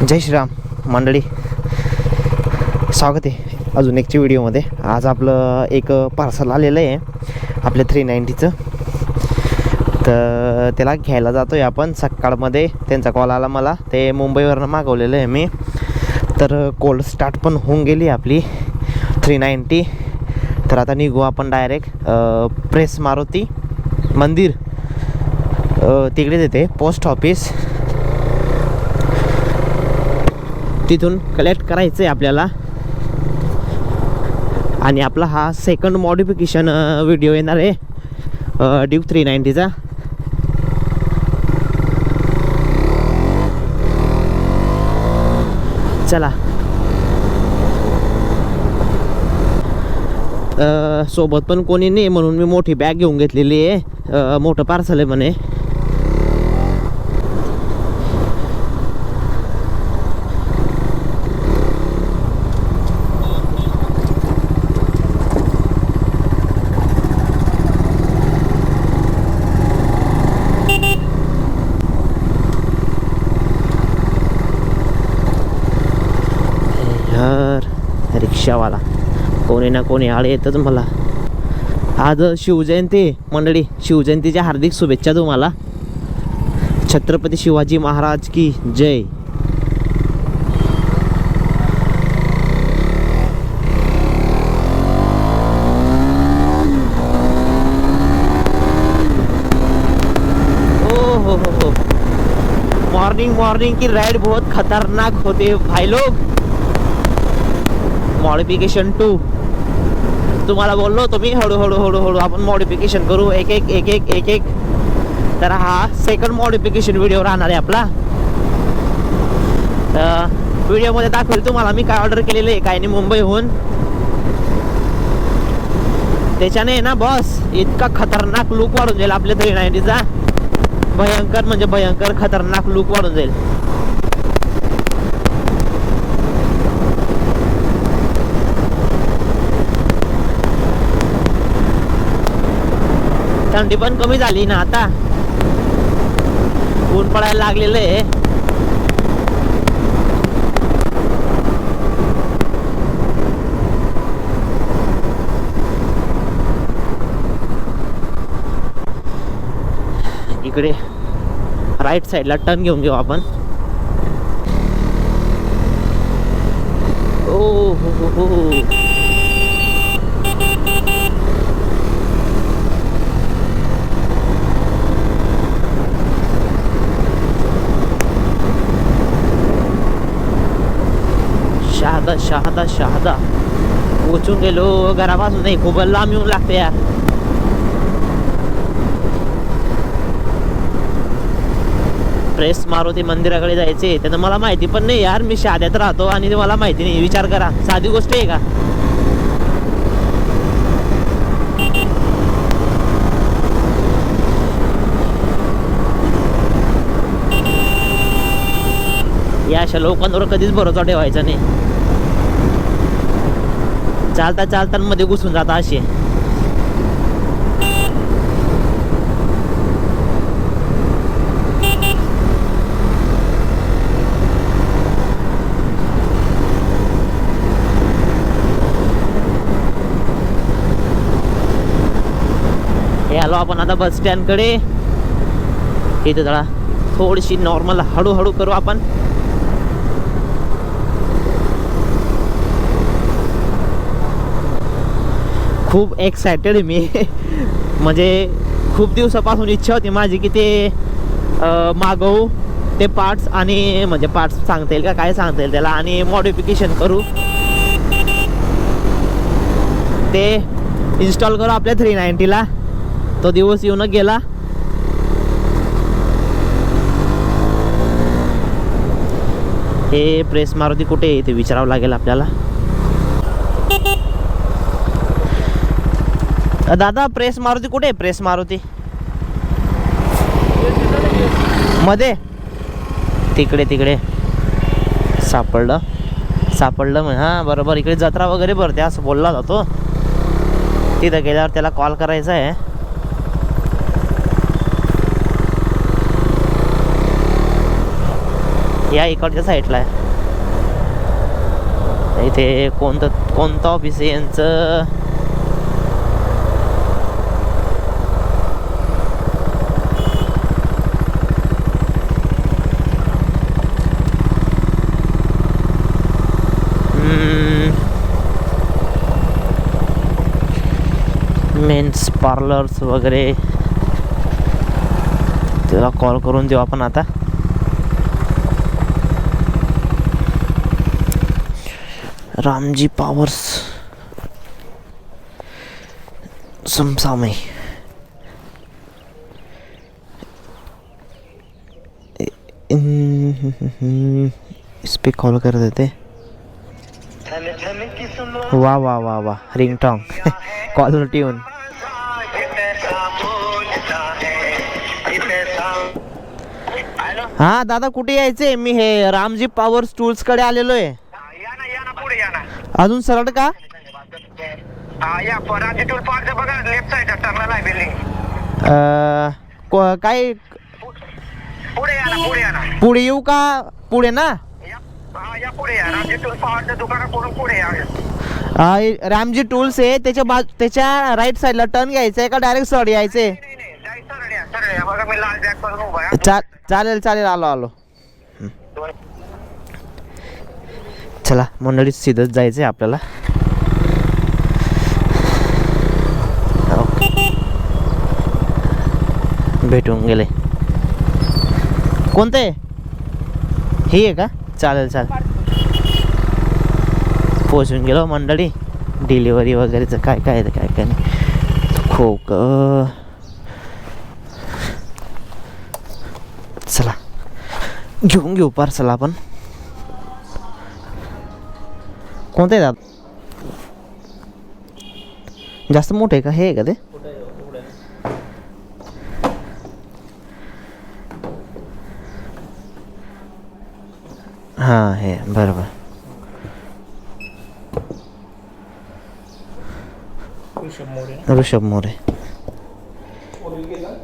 जय श्रीराम मंडळी. स्वागत आहे अजून एकच्या व्हिडिओमध्ये. आज आपलं एक पार्सल आलेलं आहे आपल्या थ्री नाईंटीचं तर त्याला घ्यायला जातो आहे आपण. सकाळमध्ये त्यांचा कॉल आला मला. ते मुंबईवरनं मागवलेलं आहे मी. तर कोल्ड स्टार्ट पण होऊन गेली आपली. थ्री नाईंटी तर आता निघू आपण डायरेक्ट प्रेस मारुती मंदिर. तिकडे तिकडेच येते पोस्ट ऑफिस तिथून कलेक्ट करायचं आहे आपल्याला. आणि आपला हा सेकंड मॉडिफिकेशन व्हिडिओ येणार आहे. ड्यू थ्री नाईंटीचा चला. सोबत पण कोणी नाही म्हणून मी मोठी बॅग घेऊन घेतलेली आहे. मोठं पार्सल आहे म्हणे यार रिक्षावाला कोणी ना कोणी आळे येतच मला. आज शिवजयंती मंडळी शिवजयंतीच्या हार्दिक शुभेच्छा तुम्हाला. छत्रपती शिवाजी महाराज की जय. हो हो हो. मॉर्निंग मॉर्निंग की राइड बहुत खतरनाक होते भाई लोग. मॉडिफिकेशन टू तुम्हाला बोललो तुम्ही हळूहळू हळूहळू आपण मॉडिफिकेशन करू. एक एक एक एक एक एक. तर हा सेकंड मॉडिफिकेशन व्हिडिओ राहणार आहे आपला. व्हिडिओमध्ये दाखवेल तुम्हाला मी काय ऑर्डर केलेलं आहे काय नाही मुंबईहून. त्याच्याने ना बॉस इतका खतरनाक लुक वाढून जाईल आपल्या थ्री नाईन्टीचा भयंकर म्हणजे भयंकर खतरनाक लुक वाढून जाईल. थंडी पण कमी झाली ना आता. ऊन पडायला लागलेलं आहे. इकडे राईट साईडला टर्न घेऊन घेऊ आपण. ओ हो हो हो हो. शहादा शहादा. पोचून गेलो घरापासून नाही खूप लांब येऊन लागते यार. प्रेस मारुती मंदिराकडे जायचे त्यानं मला माहिती पण नाही यार मी शाद्यात राहतो आणि मला माहिती नाही विचार करा साधी गोष्ट आहे का? या अशा लोकांवर कधीच भरोसा ठेवायचा नाही. चालता चालता मध्ये घुसून जाता असे आलो आपण आता बस स्टँडकडे. इथे जरा थोडीशी नॉर्मल हळूहळू करू आपण. खूप एक्सायटेड मी. म्हणजे खूप दिवसापासून इच्छा होती माझी की ते मागवू. ते पार्ट्स आणि म्हणजे पार्ट्स सांगता येईल का? काय सांगता येईल त्याला? आणि मॉडिफिकेशन करू. ते इन्स्टॉल करू आपल्या थ्री नाईन्टीला तो दिवस येऊन गेला. हे प्रेस मारुती कुठे आहे? ते विचारावं लागेल आपल्याला. दादा प्रेस मारुती कुठे आहे? प्रेस मारुती. मध्ये. तिकडे तिकडे. सापडलं. सापडलं मग हां बरोबर. इकडे जत्रा वगैरे भरते असं बोलला जातो. तिथं गेल्यावर त्याला कॉल करायचा आहे. या इकडच्या साईडला आहे. इथे कोणतं कोणतं ऑफिस आहे यांचं? मेन्स पार्लर्स वगैरे. त्याला कॉल करून देऊ आपण आता. रामजी पॉवर्स समसामय इस पे कॉल कर देते. वाह वाह वाह वाह रिंग टॉंग कॉलर ट्यून हा दादा कुठे यायचे मी हे रामजी पॉवर टूल्सकडे आलेलो आहे या ना या ना पुढे या ना. अजून सरळ का? हा या पराठी टूल पार्क बघा लेफ्ट साइड टर्नला आहे बिल्डिंग अं, को- काय? पुढे या ना पुढे या ना. पुढे येऊ का? पुढे ना? या हा या पुढे या. रामजी टूल पॉवरच्या दुकानाकडून पुढे या? अं, रामजी टूल्स आहे त्याच्या बाजू त्याच्या राईट साईडला टर्न घ्यायचं आहे का? डायरेक्ट सड यायचे बघा मी लाल जॅक करून उभा आहे. चा चालेल चालेल आलो आलो. चला मंडळी सिधच जायचं आहे आपल्याला. ओके. भेटून गेले. कोणते हे आहे का? चालेल चालेल. पोचून गेलो मंडळी. डिलिव्हरी वगैरेचं काय काय काय काय नाही. खोक. चला. घेऊन घेऊ पार्सल आपण. कोणते दादा जास्त मोठे आहे का? हे आहे का ते? हां हे बरोबर. ऋषभ मोरे. हा,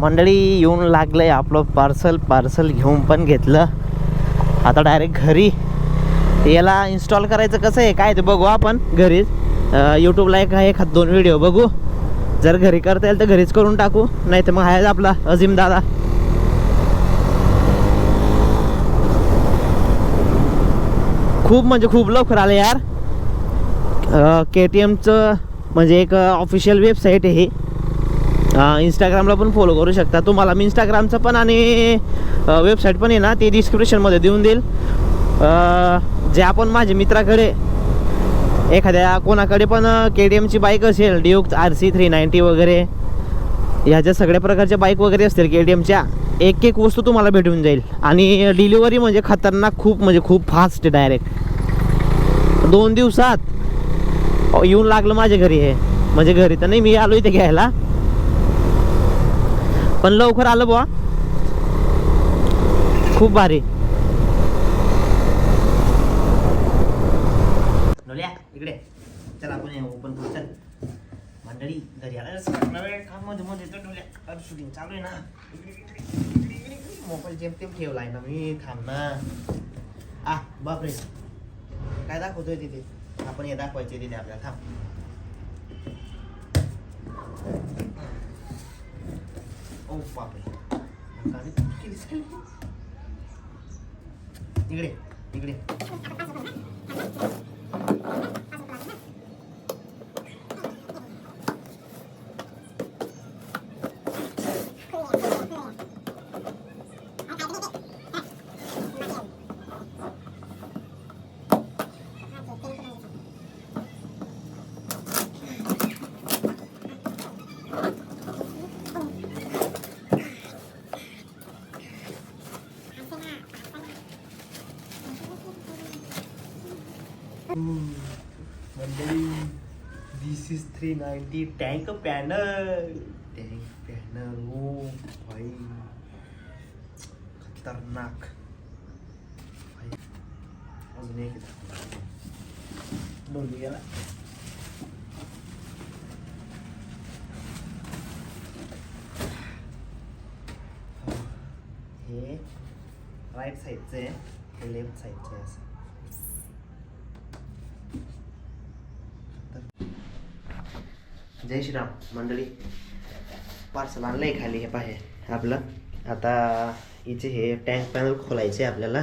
मंडळी येऊन लागलंय आपलं पार्सल पार्सल घेऊन पण घेतलं. आता डायरेक्ट घरी. याला इन्स्टॉल करायचं कसं आहे काय ते बघू आपण घरीच यूट्यूबला एक एखाद दोन व्हिडिओ बघू. जर घरी करता येईल तर घरीच करून टाकू. नाही तर मग आहे आपला अजिम दादा. खूप म्हणजे खूप लवकर आलं यार. के टी एमचं म्हणजे एक ऑफिशियल वेबसाईट आहे ही. इंस्टाग्रामला पण फॉलो करू शकता. तुम्हाला मी इंस्टाग्रामचं पण आणि वेबसाईट पण आहे ना ते डिस्क्रिप्शनमध्ये देऊन देईल. जे आपण माझ्या मित्राकडे एखाद्या कोणाकडे पण के डी एमची बाईक असेल Duke R C three ninety वगैरे ह्याच्या सगळ्या प्रकारच्या बाईक वगैरे असतील के डी एमच्या एक एक वस्तू तुम्हाला भेटून जाईल. आणि डिलिव्हरी म्हणजे खतरनाक खूप म्हणजे खूप फास्ट डायरेक्ट दोन दिवसात येऊन लागलं माझ्या घरी हे. म्हणजे घरी तर नाही मी आलो इथे घ्यायला. पण लवकर आलं बुवा. खूप भारी. इकडे. चल आपण ओपन करू. चल. मंडळी घरी आला काममध्ये मध्ये तर डोल्या शूटिंग चालू आहे ना. मोबाईल जेम तेम आहे ना मी. थांब ना. आ बापरे. काय दाखवतोय तिथे? आपण हे दाखवायचे तिथे आपल्याला. थांब. ओ बापरे. गाडी इकडे इकडे. This is three ninety tank panel tank panel ओ भाई खतरनाक भाई अजून एक आहे. डोली गेला हे राईट साईडचं आहे हे लेफ्ट साईडचं आहे असं जय श्रीराम मंडळी. पार्सल आणलंय खाली हे पाहे आपलं. आता इथे हे टँक पॅनल खोलायचे आहे आपल्याला.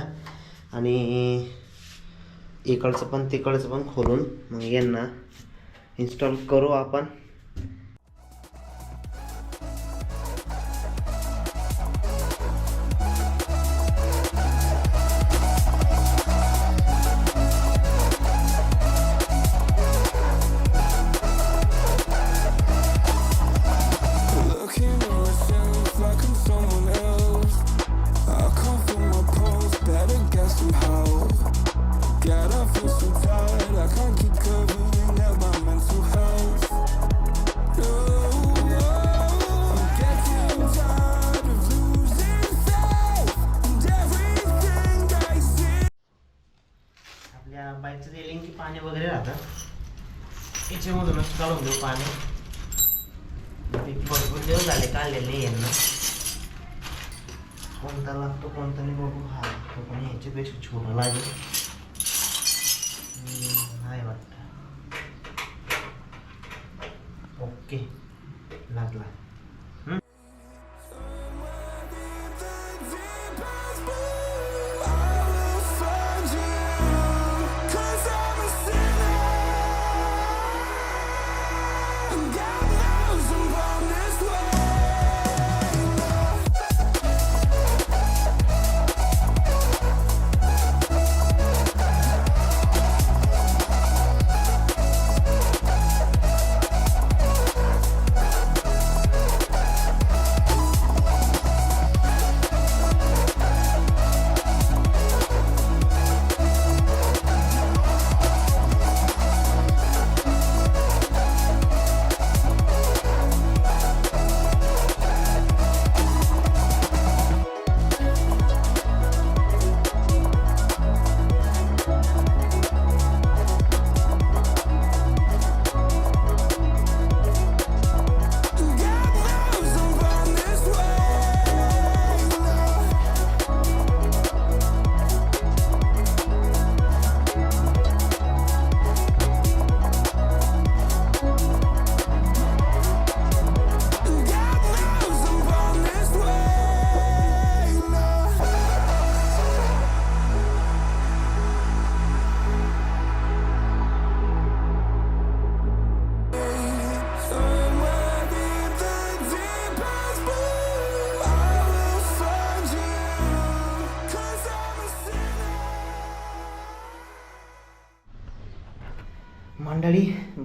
आणि इकडचं पण तिकडचं पण खोलून मग यांना इन्स्टॉल करू आपण. बाईकचं रेलिंग की पाणी वगैरे राहतं. याच्यामधूनच काढून देऊ पाणी. ते भरपूर दिवस झाले काढलेले यांना. कोणता लागतो कोणता नाही बघू. हा लागतो पण ह्याच्यापेक्षा छोटा लागेल. नाही वाटतं. ओके लागला.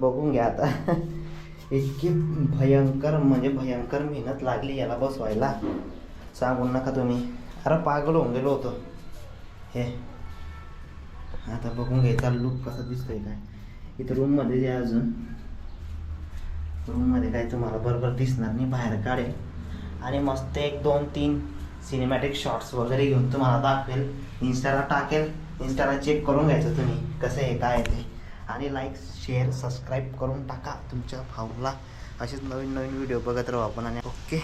बघून घ्या आता. इतकी भयंकर म्हणजे भयंकर मेहनत लागली याला बसवायला. सांगून नका तुम्ही. अरे पागल होऊन गेलो होतो. हे. आता बघून घ्यायचा लुक कसा दिसतोय काय. इथं रूममध्ये जे अजून रूममध्ये काय तुम्हाला बरोबर दिसणार नाही. बाहेर काढेल आणि मस्त एक दोन तीन सिनेमॅटिक शॉर्ट्स वगैरे घेऊन तुम्हाला दाखवेल. इन्स्टाला टाकेल. इन्स्टाला चेक करून घ्यायचं तुम्ही. कसं आहे काय आहे ते. आणि लाईक शेअर सबस्क्राईब करून टाका. तुमच्या भाऊला असेच नवीन नवीन व्हिडिओ बघत राहू आपण आणि ओके